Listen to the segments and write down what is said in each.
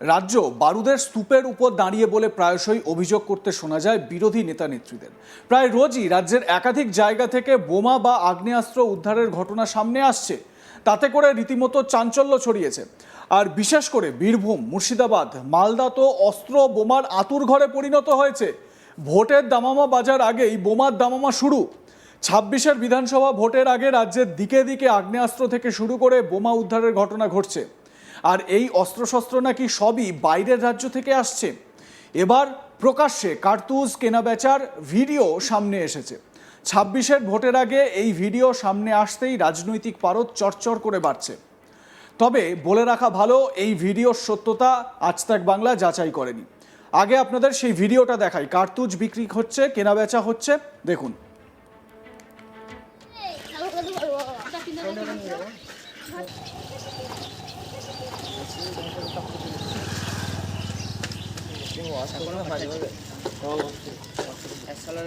রাজ্য বারুদের স্তূপের উপর দাঁড়িয়ে বলে প্রায়শই অভিযোগ করতে শোনা যায় বিরোধী নেতা নেত্রীদের। প্রায় রোজই রাজ্যের একাধিক জায়গা থেকে বোমা বা আগ্নেয়াস্ত্র উদ্ধারের ঘটনা সামনে আসছে। তাতে করে রীতিমতো চাঞ্চল্য ছড়িয়েছে। আর বিশেষ করে বীরভূম, মুর্শিদাবাদ, মালদা তো অস্ত্র বোমার আতুর ঘরে পরিণত হয়েছে। ভোটের দামামা বাজার আগেই বোমার দামামা শুরু। ছাব্বিশের বিধানসভা ভোটের আগে রাজ্যের দিকে দিকে আগ্নেয়াস্ত্র থেকে শুরু করে বোমা উদ্ধারের ঘটনা ঘটছে। আর এই অস্ত্রশস্ত্র নাকি সবই বাইরের রাজ্য থেকে আসছে এবার প্রকাশ্যে কার্তুজ কেনাবেচার ভিডিও সামনে এসেছে ছাব্বিশের ভোটের আগে এই ভিডিও সামনে আসতেই রাজনৈতিক পারদ চরচর করে বাড়ছে তবে বলে রাখা ভালো এই ভিডিওর সত্যতা আজ তাক বাংলা যাচাই করেনি আগে আপনাদের সেই ভিডিওটা দেখাই কার্তুজ বিক্রি হচ্ছে কেনাবেচা হচ্ছে দেখুন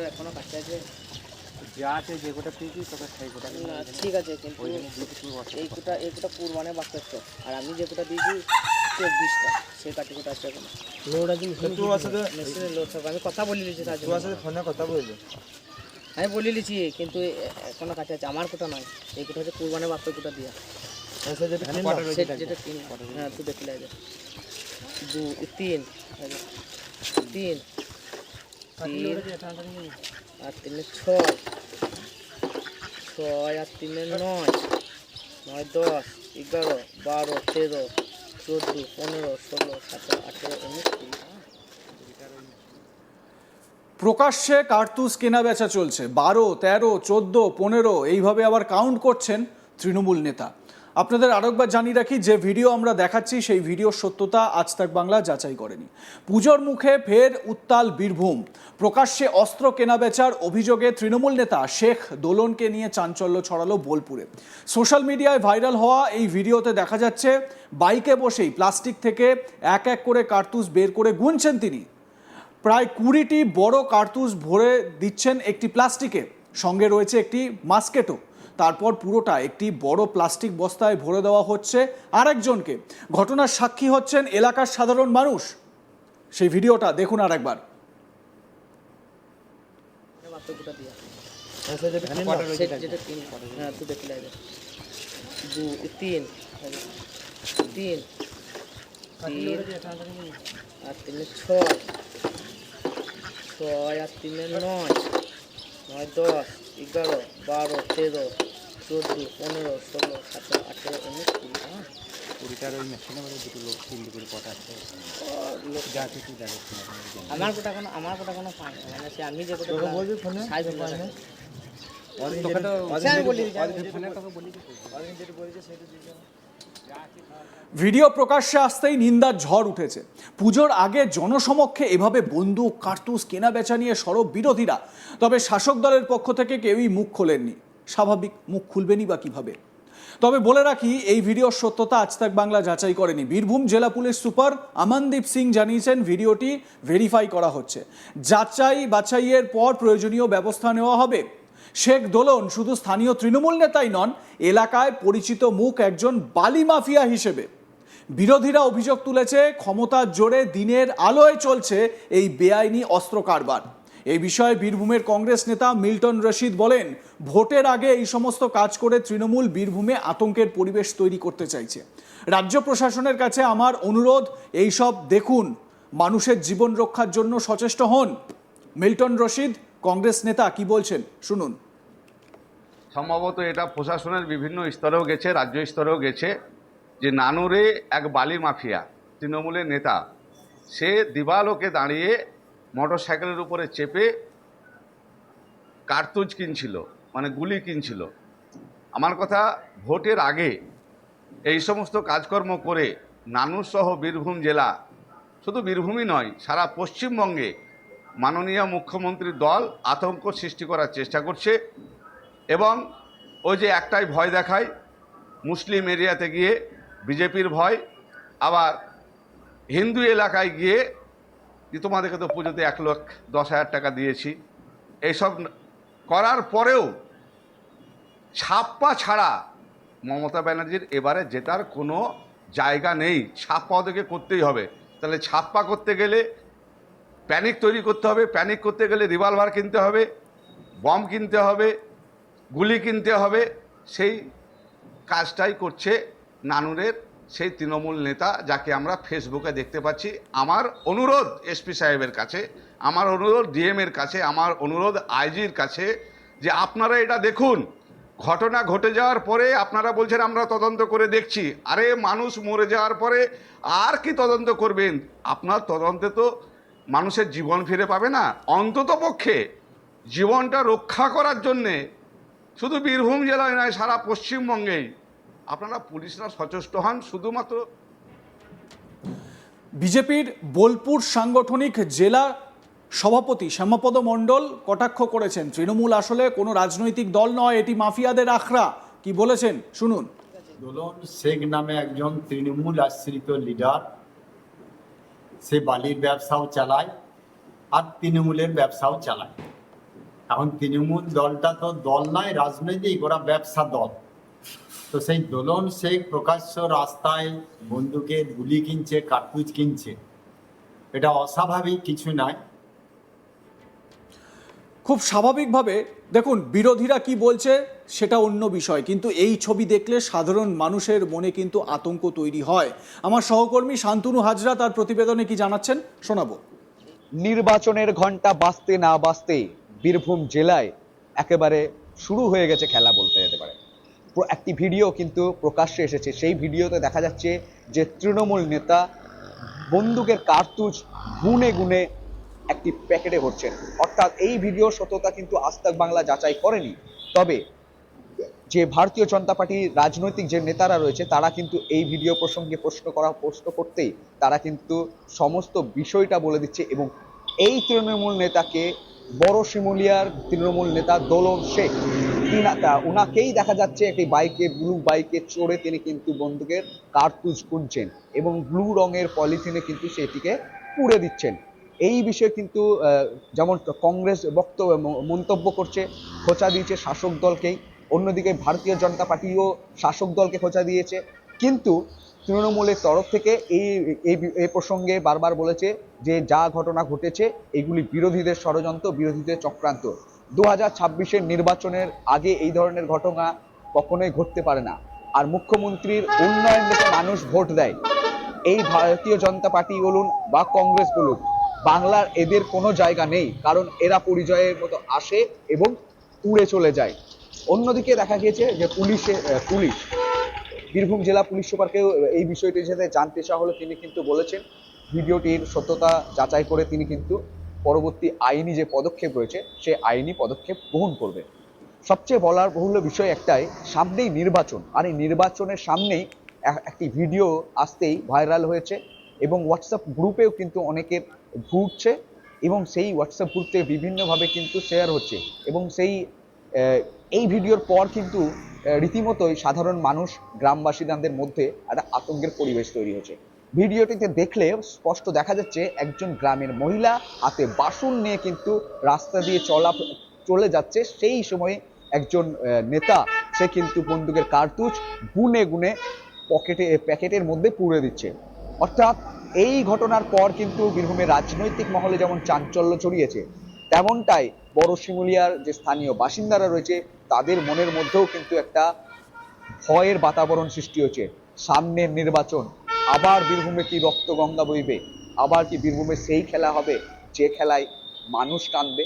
এখনও কাছে আছে। যা আছে যে পেয়েছি তোকে সেই ঠিক আছে কিন্তু এই কোটা এই কোটা বাস্তব। আর আমি যে কোটা দিয়েছি চব্বিশটা। সেই কাটি কোটা আছে এখনও। লোড আছে তোর সাথে লোড সব। আমি কথা বলে তার ফোনে কথা আমি বলে কিন্তু এখনও কাছে আছে। আমার কোটা নয়। এই কোটা হচ্ছে কুরবানে বাস্তব কোটা দিয়া। এসে যেটা যেটা হ্যাঁ তুই দেখলে যে। দু তিন। তিন। তিন। আর তিনে ছয়। ছয় আর তিনে নয়। নয় দশ এগারো বারো তেরো চোদ্দ পনেরো ষোলো সতেরো আঠেরো উনিশ প্রকাশ্যে কার্তুজ কেনা বেচা চলছে। বারো তেরো চোদ্দ পনেরো এইভাবে আবার কাউন্ট করছেন তৃণমূল নেতা। আপনাদের আরেকবার জানিয়ে রাখি, যে ভিডিও আমরা দেখাচ্ছি, সেই ভিডিওর সত্যতা আজ তাক বাংলা যাচাই করেনি। পুজোর মুখে ফের উত্তাল বীরভূম। প্রকাশ্যে অস্ত্র কেনাবেচার অভিযোগে তৃণমূল নেতা শেখ দোলনকে নিয়ে চাঞ্চল্য ছড়ালো বোলপুরে। সোশ্যাল মিডিয়ায় ভাইরাল হওয়া এই ভিডিওতে দেখা যাচ্ছে, বাইকে বসেই প্লাস্টিক থেকে এক এক করে কার্তুজ বের করে গুনছেন তিনি। প্রায় কুড়িটি বড় কার্তুজ ভরে দিচ্ছেন একটি প্লাস্টিকে। সঙ্গে রয়েছে একটি মাস্কেটও। তারপর পুরোটা একটি বড় প্লাস্টিক বস্তায় ভরে দেওয়া হচ্ছে আরেকজনকে। ঘটনার সাক্ষী হচ্ছেন এলাকার সাধারণ মানুষ। সেই ভিডিওটা দেখুন সেটা যেটা তিন তিন আর ছয় ছয় আর তিনে নয়। নয় দশ, এগারো, বারো, তেরো। চোদ্দ পনেরো ষোলো সতেরো আঠেরো উনিশ কুড়ি হ্যাঁ? কুড়িটার ওই মেশিনে বলে দুটো লোক করে কটা আছে যা আছে তুই আমার কোটা কোনো আমার কোটা কোনো পাই না। মানে সে আমি যে কোটা বলবি ফোনে? সাইজ দিয়ে ভিডিও প্রকাশ্যে আসতেই নিন্দার ঝড় উঠেছে। পুজোর আগে জনসমক্ষে এভাবে বন্দুক কার্তুস কেনা বেচা নিয়ে সরব বিরোধীরা। তবে শাসক দলের পক্ষ থেকে কেউই মুখ খোলেননি। স্বাভাবিক মুখ খুলবেনই বা কীভাবে? তবে বলে রাখি, এই ভিডিওর সত্যতা আজ তাক বাংলা যাচাই করেনি। বীরভূম জেলা পুলিশ সুপার আমানদীপ সিং জানিয়েছেন, ভিডিওটি ভেরিফাই করা হচ্ছে। যাচাই বাছাইয়ের পর প্রয়োজনীয় ব্যবস্থা নেওয়া হবে। শেখ দোলন শুধু স্থানীয় তৃণমূল নেতাই নন, এলাকায় পরিচিত মুখ একজন বালি মাফিয়া হিসেবে। বিরোধীরা অভিযোগ তুলেছে, ক্ষমতার জোরে দিনের আলোয় চলছে এই বেআইনি অস্ত্র কারবার। এই বিষয়ে বীরভূমের কংগ্রেস নেতা মিল্টন রশিদ বলেন, ভোটের আগে এই সমস্ত কাজ করে তৃণমূল বীরভূমে আতঙ্কের পরিবেশ তৈরি করতে চাইছে। রাজ্য প্রশাসনের কাছে আমার অনুরোধ, এই সব দেখুন। মানুষের জীবন রক্ষার জন্য সচেষ্ট হন। মিল্টন রশিদ, কংগ্রেস নেতা কি বলছেন? শুনুন। সম্ভবত এটা প্রশাসনের বিভিন্ন স্তরেও গেছে, রাজ্য স্তরেও গেছে, যে নানুরে এক বালি মাফিয়া, তৃণমূলের নেতা, সে দিবালোকে দাঁড়িয়ে মোটর সাইকেলের উপরে চেপে কার্তুজ কিনছিল মানে গুলি কিনছিল। আমার কথা, ভোটের আগে এই সমস্ত কাজকর্ম করে নানুসহ বীরভূম জেলা, শুধু বীরভূমই নয়, সারা পশ্চিমবঙ্গে মাননীয় মুখ্যমন্ত্রীর দল আতঙ্ক সৃষ্টি করার চেষ্টা করছে এবং ওই যে একটাই ভয় দেখায়, মুসলিম এরিয়াতে গিয়ে বিজেপির ভয়, আবার হিন্দু এলাকায় গিয়ে যে তোমাদেরকে তো পুজোতে এক লাখ দশ হাজার টাকা দিয়েছি। এইসব করার পরেও ছাপ্পা ছাড়া মমতা ব্যানার্জির এবারে জেতার কোনো জায়গা নেই। ছাপ্পা ওদেরকে করতেই হবে। তাহলে ছাপ্পা করতে গেলে প্যানিক তৈরি করতে হবে, প্যানিক করতে গেলে রিভলভার কিনতে হবে, বম কিনতে হবে, গুলি কিনতে হবে, সেই কাজটাই করছে নানুরের সেই তৃণমূল নেতা যাকে আমরা ফেসবুকে দেখতে পাচ্ছি, আমার অনুরোধ এসপি সাহেবের কাছে, আমার অনুরোধ ডিএম এর কাছে, আমার অনুরোধ আইজির কাছে যে আপনারা এটা দেখুন। ঘটনা ঘটে যাওয়ার পরে আপনারা বলছেন, আমরা তদন্ত করে দেখছি। আরে, মানুষ মরে যাওয়ার পরে আর কি তদন্ত করবেন? আপনার তদন্তে তো মানুষের জীবন ফিরে পাবে না। অন্তত পক্ষে জীবনটা রক্ষা করার জন্যে শুধু বীরভূম জেলায় নয়, সারা পশ্চিমবঙ্গেই আপনারা পুলিশরা সচেষ্ট হন শুধুমাত্র বিজেপির বোলপুর সাংগঠনিক জেলা সভাপতি শ্যামাপদ মণ্ডল কটাক্ষ করেছেন তৃণমূল আসলে কোনো রাজনৈতিক দল নয় এটি মাফিয়াদের আখড়া। কি বলেছেন? শুনুন। দোলন শেখ নামে একজন তৃণমূল আশ্রিত লিডার সে বালির ব্যবসাও চালায় আর তৃণমূলের ব্যবসাও চালায়। এখন তৃণমূল দলটা তো দল নয় রাজনৈতিক ওরা ব্যবসা দল। তো সেই দোলন শেখ প্রকাশ্য রাস্তায় বন্দুকের গুলি কিনছে কার্তুজ কিনছে। এটা অস্বাভাবিক কিছু নয়। খুব স্বাভাবিকভাবে দেখুন বিরোধীরা কি বলছে সেটা অন্য বিষয় কিন্তু এই ছবি দেখলে সাধারণ মানুষের মনে কিন্তু আতঙ্ক তৈরি হয়। আমার সহকর্মী শান্তনু হাজরা তার প্রতিবেদনে কি জানাচ্ছেন শোনাবো। নির্বাচনের ঘণ্টা বাজতে না বাজতে বীরভূম জেলায় একেবারে শুরু হয়ে গেছে খেলা বলতে যেতে প্র- একটি ভিডিও কিন্তু প্রকাশ্যে এসেছে। সেই ভিডিওতে দেখা যাচ্ছে যে তৃণমূল নেতা বন্দুকের কার্তুজ গুনে গুনে একটি প্যাকেটে ভরছেন। অর্থাৎ এই ভিডিও সত্যতা কিন্তু আস্তাক বাংলা যাচাই করেনি। তবে যে ভারতীয় জনতা পার্টির রাজনৈতিক যে নেতারা রয়েছে, তারা কিন্তু এই ভিডিও প্রসঙ্গে প্রশ্ন করা, প্রশ্ন করতেই তারা কিন্তু সমস্ত বিষয়টা বলে দিচ্ছে এবং এই তৃণমূল নেতাকে বড় শিমুলিয়ার তৃণমূল নেতা দোলন শেখ তিনা- উনাকেই দেখা যাচ্ছে একটি বাইকে, ব্লু বাইকে চড়ে তিনি কিন্তু বন্দুকের কার্তুজ খুঁজছেন এবং ব্লু রঙের পলিথিনে কিন্তু সেটিকে পুড়ে দিচ্ছেন। এই বিষয়ে কিন্তু যেমন কংগ্রেস বক্তব্য মন্তব্য করছে, খোঁচা দিয়েছে শাসক দলকেই। অন্যদিকে ভারতীয় জনতা পার্টিও শাসক দলকে খোঁচা দিয়েছে। কিন্তু তৃণমূলের তরফ থেকে এই এই প্রসঙ্গে বারবার বলেছে যে যা ঘটনা ঘটেছে, এগুলি বিরোধীদের ষড়যন্ত্র, বিরোধীদের চক্রান্ত। দু হাজার ছাব্বিশের নির্বাচনের আগে এই ধরনের ঘটনা কখনোই ঘটতে পারে না। আর মুখ্যমন্ত্রীর উন্নয়ন দেখে মানুষ ভোট দেয়। এই ভারতীয় জনতা পার্টি বলুন বা কংগ্রেস বলুন বাংলার এদের কোনো জায়গা নেই, কারণ এরা পরিচয়ের মতো আসে এবং উড়ে চলে যায়। অন্যদিকে দেখা গিয়েছে যে পুলিশে পুলিশ, বীরভূম জেলা পুলিশ সুপারকেও এই বিষয়টির সাথে জানতে চাওয়া হলো। তিনি কিন্তু বলেছেন, ভিডিওটির সত্যতা যাচাই করে তিনি কিন্তু পরবর্তী আইনি যে পদক্ষেপ রয়েছে, সে আইনি পদক্ষেপ গ্রহণ করবে। সবচেয়ে বলার বহুল্য বিষয় একটাই, সামনেই নির্বাচন। আর এই নির্বাচনের সামনেই একটি ভিডিও আসতেই ভাইরাল হয়েছে এবং হোয়াটসঅ্যাপ গ্রুপেও কিন্তু অনেকের ঘুরছে এবং সেই হোয়াটসঅ্যাপ গ্রুপ থেকে বিভিন্নভাবে কিন্তু শেয়ার হচ্ছে এবং সেই এই ভিডিওর পর কিন্তু রীতিমতোই সাধারণ মানুষ, গ্রামবাসীদের মধ্যে একটা আতঙ্কের পরিবেশ তৈরি হয়েছে। ভিডিওটিতে দেখলে স্পষ্ট দেখা যাচ্ছে একজন গ্রামের মহিলা হাতে বাসন নিয়ে কিন্তু রাস্তা দিয়ে চলা চলে যাচ্ছে। সেই সময়ে একজন নেতা, সে কিন্তু বন্দুকের কার্তুজ গুনে গুনে পকেটে, প্যাকেটের মধ্যে পুড়ে দিচ্ছে। অর্থাৎ এই ঘটনার পর কিন্তু বীরভূমের রাজনৈতিক মহলে যেমন চাঞ্চল্য ছড়িয়েছে, তেমনটাই বড় শিমুলিয়ার যে স্থানীয় বাসিন্দারা রয়েছে, তাদের মনের মধ্যেও কিন্তু একটা ভয়ের বাতাবরণ সৃষ্টি হয়েছে। সামনের নির্বাচন আবার বীরভূমে কি রক্ত গঙ্গা বইবে? আবার কি বীরভূমে সেই খেলা হবে, যে খেলায় মানুষ কাঁদবে?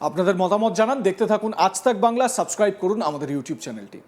আপনাদের মতামত জানান, দেখতে থাকুন আজ তাক বাংলা, সাবস্ক্রাইব করুন আমাদের ইউটিউব চ্যানেলটি।